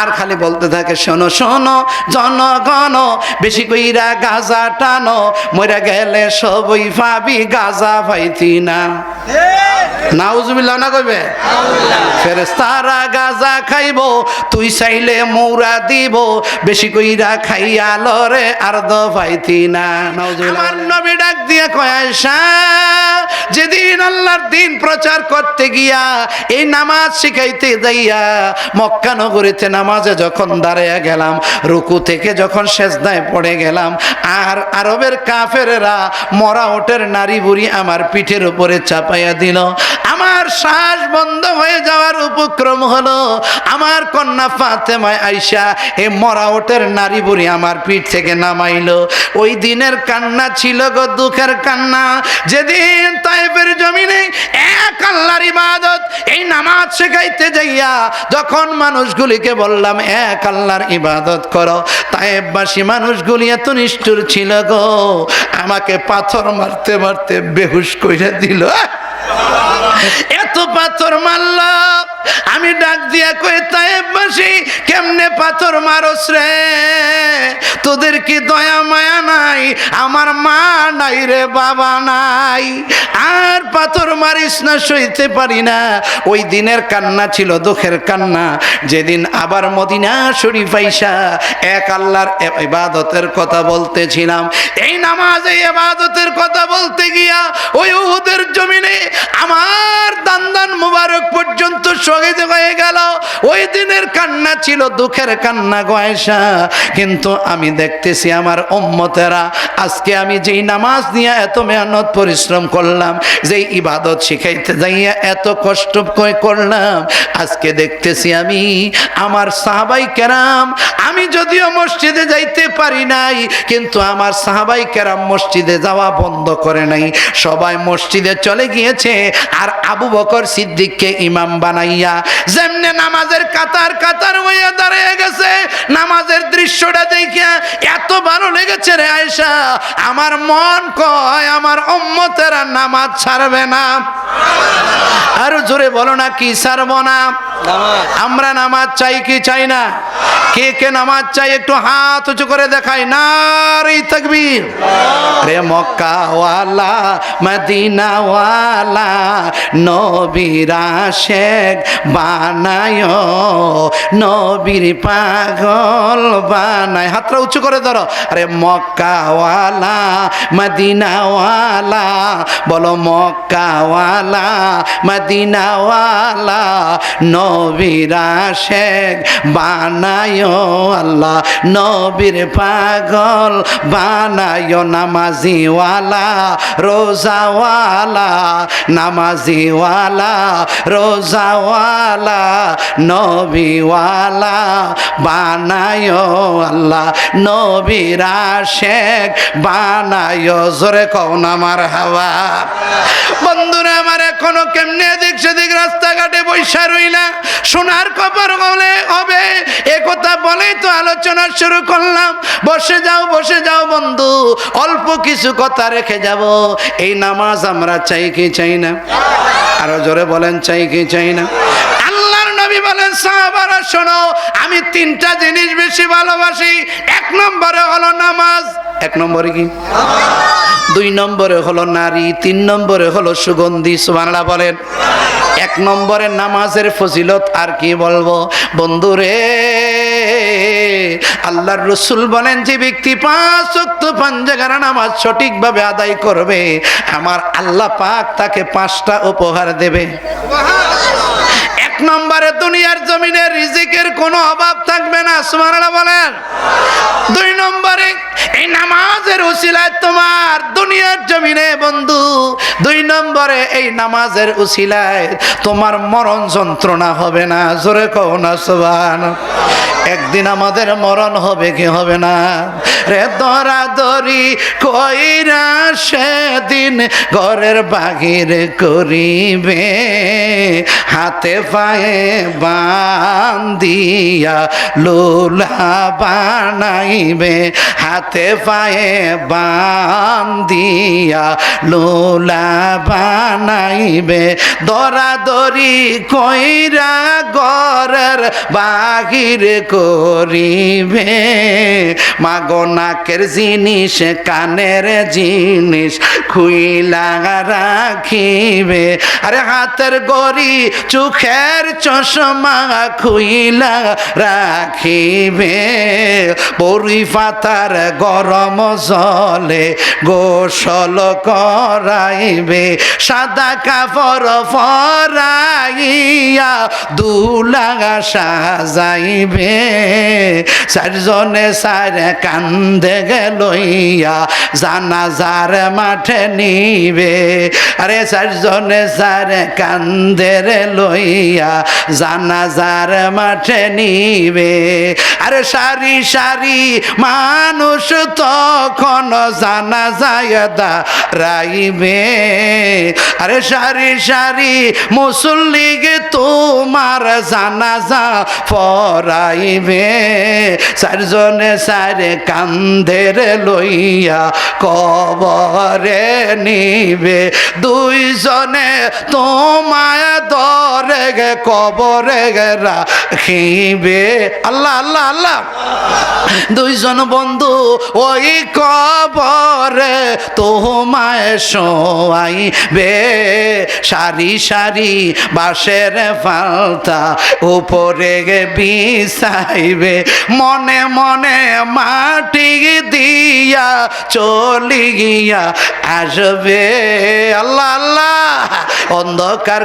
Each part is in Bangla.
আর খালি বলতে থাকে শোনো শোনো জনগণ বেশি কইরা গাজা টানো মরে গেলে সবই পাবি গাজা পাইতি না। নাউজুবিল্লাহ না কইবে? ফেরেস্তারা গাজা খাইব তুই চাইলে মৌরা দিব বেশি কইরা খাইয়া লরে আর দ পাইতি না। নাউজুবিল্লাহ আমার নবী ডাক দিয়ে কয় আয়েশা যেদিন আল্লাহর দিন প্রচার করতে গিয়া এই নামাজ শিখাইতে যাইয়া মক্কা নগরীতে নামাজে যখন দাঁড়াইয়া গেলাম, রুকু থেকে যখন সেজদায় পড়ে গেলাম, আর আরবের কাফেরেরা মরা ওটের নারী বুড়ি আমার পিঠের উপরে চাপাইয়া দিল। আমার শ্বাস বন্ধ হয়ে যাওয়ার উপক্রম হলো। আমার কন্যা ফাতেমায় আইসা এ মরা ওটের নারী বুড়ি আমার পিঠ থেকে নামাইলো। ওই দিনের কান্না ছিল গো, দুঃখের কান্না। যেদিন জমিনে এক আল্লাহর ইবাদত, এই নামাজ শেখাইতে যাইয়া যখন মানুষগুলিকে বললাম, এক আল্লাহর ইবাদত করো। তাইফবাসী মানুষগুলি এত নিষ্ঠুর ছিল গো, আমাকে পাথর মারতে মারতে বেহুশ কইরা দিল। এত পাথর মারল আমি ডাক দিয়া কই তাইফবাসী কেমনে পাথর মারস রে? তোদের কি দয়া, মায়া নাই? আমার মা নাই রে, বাবা নাই। আর পাথর মারিস না, সইতে পারি না। ওই দিনের কান্না ছিল, দুঃখের কান্না। যেদিন আবার মদিনা শরীফ আইসা, এক আল্লাহর ইবাদতের কথা বলতেছিলাম। এই নামাজে ইবাদতের কথা বলতে গিয়া, ওই উহুদের জমিনে আমার দান দান মুবারক পর্যন্ত শহীদ হয়ে গেল। ওই দিনের কান্না ছিল, দুঃখের কান্না গয়সা কিন্তু আমি দেখতেছি আমার উম্মতেরা, আজকে আমি যেই নামাজ নিয়ে এত মেহনত পরিশ্রম করলাম, যেই ইবাদত শিখাইতে যাইয়া এত কষ্ট করলাম, আজকে দেখতেছি আমি আমার সাহাবাই কেরাম, আমি যদিও মসজিদে যাইতে পারি নাই, কিন্তু আমার সাহাবাই কেরাম মসজিদে যাওয়া বন্ধ করে নাই। সবাই মসজিদে চলে গিয়েছে, আর আবু বকর সিদ্দিককে ইমাম বানাইয়া যেমনে নামাজের কাতার কাতার হইয়া দাঁড়িয়ে গেছে নামাজের দৃশ্যটা দেখিয়া এত ভালো লেগেছে রে আয়সা আমার মন কয় আমার উম্মতেরা নামাজ ছাড়বে না। আরও জোরে বলো না কি ছাড়বো না? আমরা নামাজ চাই কি চাই না? কে কে নামাজ চাই একটু হাত উঁচু করে দেখাই না রে তকবীর। রে মক্কাওয়ালা, মদিনাওয়ালা, নবীরা শেখ বানায়, নবীর পাগল বানায়। হাতটা উঁচু করে ধরো। আরে মক্কাওয়ালা, মদিনাওয়ালা, বলো মক্কাওয়ালা, মদিনাওয়ালা, নবীরা শেখ বানায়। আল্লাহ, নবীর পাগল বানায় নামাজিওয়ালা, রোজাওয়ালা নামাজিওয়ালা, রোজাওয়ালা, নবীওয়ালা বানায় আল্লাহ, নবীরা শেখ বানায় জোরে কও নামার হাওয়া। বন্ধুরা, আমার এখনও কেমনে সেদিক রাস্তাঘাটে বৈশা রইলা সোনার কপার বলে হবে। এ কথা বলেই তো আলোচনা শুরু করলাম। বসে যাও বসে যাও বন্ধু, অল্প কিছু কথা রেখে যাব। এই নামাজ আমরা চাই কি চাই না? আরও জোরে বলেন, চাই কি চাই না? নবী বলেন, সাহাবারা, শোনো, আমি তিনটা জিনিস বেশি ভালোবাসি। এক নম্বরে হলো নামাজ, এক নম্বরে কি? দুই নম্বরে হলো নারী, তিন নম্বরে হলো সুগন্ধি সুবানলা বলেন। এক নম্বরে নামাজের ফজিলত আর কি বলব? বন্ধুরে, আল্লাহর রসুল বলেন, যে ব্যক্তি পাঁচ শক্ত পাঞ্জাগারা নামাজ সঠিকভাবে আদায় করবে, আমার আল্লাহ পাক তাকে পাঁচটা উপহার দেবে। এক নম্বরে দুনিয়ার জমিনে রিজিকের কোনো অভাব থাকবে না সুমারা বলেন। দুই নম্বরে এই নামাজের উসিলায় তোমার দুনিয়ার জমিনে বন্ধু। দুই নম্বরে এই নামাজের উসিলায় তোমার মরণ যন্ত্রণা হবে না। জোরে কও না সুবান একদিন আমাদের মরণ হবে কি হবে না? রে দরাদরি কইরা সেদিন ঘরের বাহির করিবে। হাতে পায়ে বান্দিয়া লোলা বানাইবে। হাতে পায়ে বান্দিয়া লোলা বানাইবে। দরাদরি কইরা গরের বাহির করিবে। মাগো নাকের জিনিস, কানের জিনিস খুইলা রাখিবে। আরে হাতের গড়ি, চোখের চশমা খুইলা রাখিবে। বড়ি পাতার গরম জলে গোসল করাইবে, সাদা কাপড় ফরাইয়া দুলাগা সাজাইবে। চারজনে সার কান্দে গেলইয়া জানাজার মাঠে নিবে। আরে চারজনে সার কান্দের লইয়া জানাজার মাঠে নিবে। আরে সারি সারি মানুষ তখন জানা যায় রাইবে আরে সারি সারি মুসল্লিগে তোমার জানাজা পরাইবে চারজনে সারে কান্ধের লইয়া কবরে নিবে। দুইজনে তোমায় ধরে গে, কবরে গে রাখিবে। আল্লাহ আল্লাহ আল্লাহ। দুইজন বন্ধু ওই কবরে তোমায় শোয়াইবে। সারি সারি বাঁশের ফালতা উপরে গে বিছাইবে। মনে মনে মাটি দিয়া চলি গিয়া আসবে। আল্লাহ আল্লাহ। অন্ধকার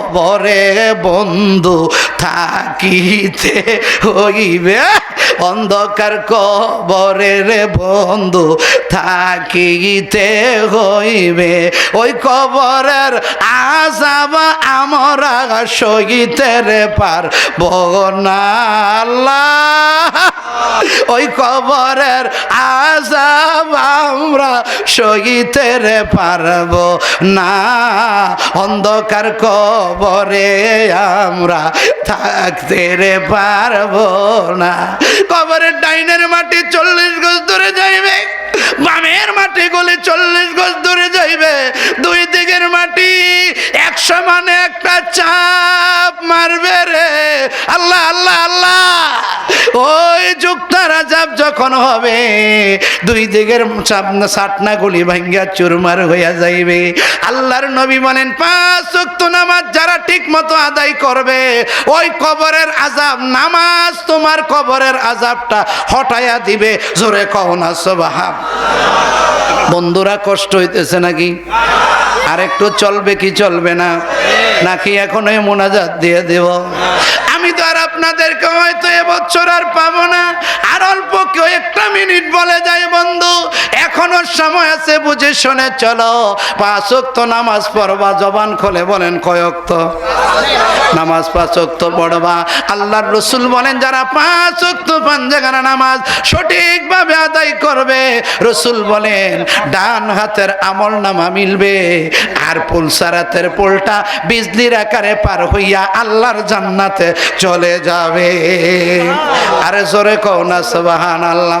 কবরে বন্ধু থাকিতে হইবে। অন্ধকার কবরের বন্ধু থাকিতে হইবে। ওই কবরের আজাব আমরা সহিতের পার না আল্লাহ। ওই কবরের আজাব আমরা সহিতের পারব না। অন্ধকার কবরে আমরা থাকতে রে পারব না। কবরের ডাইনের মাটি চল্লিশ গজ দূরে যাইবে, বামের মাটি গলে চল্লিশ গজ দূরে যাইবে। দুই দিকের মাটি একশো মানে একটা চাপ মারবে রে। আল্লাহ আল্লাহ আল্লাহ। ওই যুক্তার আজাব যখন হবে, দুই দিকের সাটনা গুলি ভাঙ্গা চুরমার হইয়া যাইবে। আল্লাহর নবী বলেন, পাঁচ উক্ত নামাজ যারা ঠিক মতো আদায় করবে, ওই কবরের আজাব নামাজ তোমার কবরের আজাবটা হটাইয়া দিবে। জোরে কও না সবাহাব বন্ধুরা, কষ্ট হইতেছে নাকি? আর একটু চলবে কি চলবে না? নাকি এখন ওই মোনাজাত দিয়ে দেব? আমি তো আর আপনাদেরকে হয়তো এবছর আর পাবো না। আর অল্প কেউ একটা মিনিট বলে যায় বন্ধু এখনও সময় আছে, বুঝে শুনে চলো। পাঁচ ওয়াক্ত নামাজ পড়বা, জবান খোলে বলেন কয়ক্ত নামাজ পাঁচ ওয়াক্ত পড়বা। আল্লাহর রসুল বলেন, যারা পাঁচ ওয়াক্ত পাঞ্জাগানা নামাজ সঠিকভাবে আদায় করবে, রসুল বলেন, ডান হাতের আমল নামা মিলবে, আর পুলসারাতের পোলটা বিজলির আকারে পার হইয়া আল্লাহর জান্নাতে চলে যাবে। আরে জোরে কও না সবাহান আল্লাহ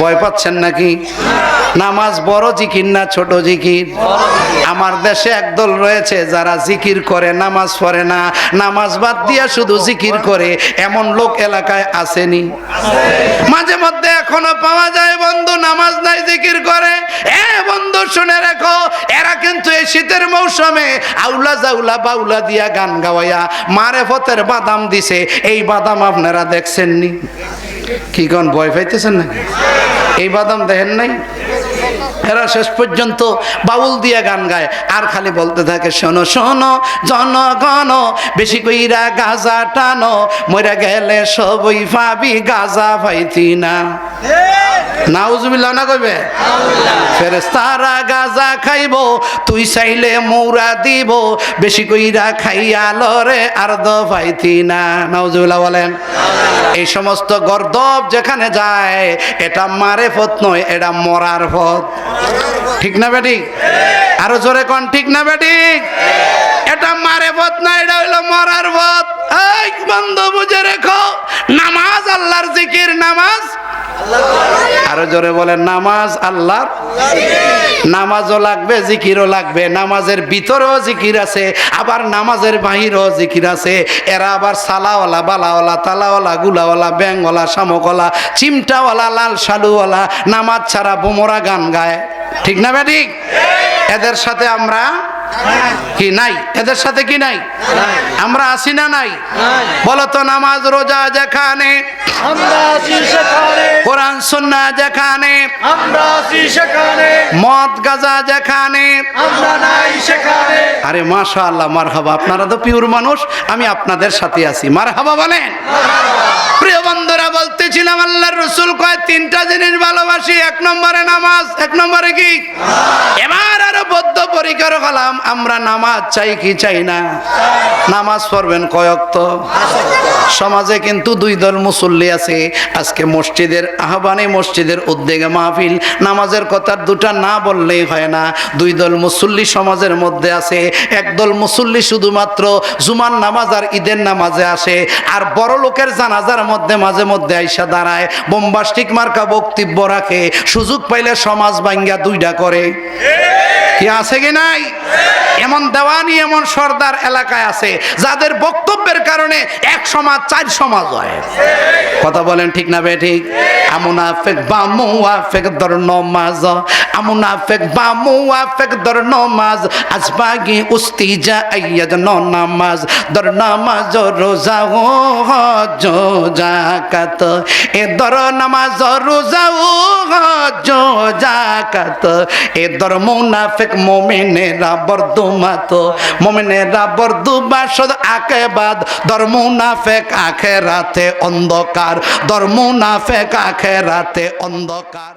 ভয় পাচ্ছেন নাকি? নামাজ বড় জিকির না ছোট জিকির? আমার দেশে একদল রয়েছে যারা জিকির করে, নামাজ পড়ে না। নামাজ বাদ দিয়া শুধু জিকির করে, এমন লোক এলাকায় আসেনি। মাঝে মধ্যে এখনও পাওয়া যায়, বন্ধু, নামাজ নাই, জিকির করে। এ বন্ধু, শুনে রাখো, এরা কিন্তু এই শীতের মৌসুমে আউলা জাউলা বাউলা দিয়া গান গাওয়াইয়া মারে ফতের বাদাম দিছে। এই বাদাম আপনারা দেখছেননি? কি কোন ভয় পাইতেছেন নাকি? এই বাদাম দেখেন নাই? এরা শেষ পর্যন্ত বাউল দিয়ে গান গায়। আর খালি বলতে থাকে, শোনো শোনো, জনগণ, বেশি কইরা গাজা টানো। মরে গেলে সবই ভাবি, গাজা ভাইতি না। নাউজুবিল্লাহ না কইবে? ফেরেস্তারা গাজা খাইব, তুই চাইলে মৌরা দিব, বেশি কইরা খাইয়া লরে আর দ পাইতি না। নাউজুবিল্লাহ বলেন, এই সমস্ত গর্দব যেখানে যায়, এটা মারে পথ নয়, এটা মরার পথ ঠিক না বেটি? আরও জোরে কন, ঠিক না বেটি? এটা মারে পথ না, এটা হইল মরার পথ এই বন্ধ, বুঝে রেখো, নামাজ আল্লাহর জিকির, নামাজ আরও জোরে বলেন নামাজ আল্লাহর? নামাজও লাগবে জিকিরও লাগবে নামাজের ভিতরেও জিকির আছে আবার নামাজের বাহিরেও জিকির আছে। এরা আবার সালাওয়ালা বালাওয়ালা তালাওয়ালা গুলাওয়ালা ব্যাংওয়ালা শামকওয়ালা চিমটাওয়ালা লাল শালুওয়ালা নামাজ ছাড়া বোমরা গান গায়। ঠিক না ঠিক? এদের সাথে আমরা কি নাই? এদের সাথে কি নাই? আমরা আসি না নাই? বলো তো নামাজ রোজা যেখানে কোরআন সুন্না যেখানে আমরা আছি সেখানে। মদ গাজা যেখানে। আমরা নাই সেখানে। আরে মাশা আল্লাহ মার আপনারা তো পিওর মানুষ আমি আপনাদের সাথে আছি। মার হাবা বলেন প্রিয় বন্ধুরা বলতেছিলাম আল্লাহর রসুল কয় তিনটা জিনিস ভালোবাসি এক নম্বরে নামাজ এক নম্বরে কি? এবার আরও বদ্ধ পরিকর হলাম আমরা নামাজ চাই কি চাই না? নামাজ পড়বেন কয়ক্ত সমাজে কিন্তু দুই দল মুসল্লি আছে। আজকে মসজিদের আহ্বানে মসজিদের উদ্যোগে মাহফিল, নামাজের কথা দুটা না বললেই হয় না। দুই দল মুসল্লি সমাজের মধ্যে আছে। একদল মুসল্লি শুধুমাত্র জুমার নামাজ আর ঈদের নামাজে আসে। আর বড় লোকের জানাজার মধ্যে মাঝে মধ্যে আইসা দাঁড়ায়। বোম্বাস্টিক মার্কা বক্তব্য রাখে। সুযোগ পাইলে সমাজ ভাঙ্গা দুইটা করে। কি আছে কি নাই? এমন দেওয়ানি, এমন সর্দার এলাকায় আছে, যাদের বক্তব্যের কারণে এক সমাজ, চার সমাজ হয়। কথা বলেন ঠিক না বে ঠিক? আমুনাফেক বা মুয়াফেক দর নমাজ। আমুনাফেক বা মুয়াফেক দর নমাজ। আজবাগি উস্তি যা আইয়াদ ন নামাজ। দর নামাজ, রোজা ও হজ জাকাত এ দর নামাজ, রোজা ও হজ জাকাত এ দর মুনাফেক মোমেনেরা বর্দুমাত মোমেনেরা ধর্ম আকেবাদ। ফেক মুনাফেক আখেরাতে অন্ধকার নাফেক আখে আখেরাতে অন্ধকার।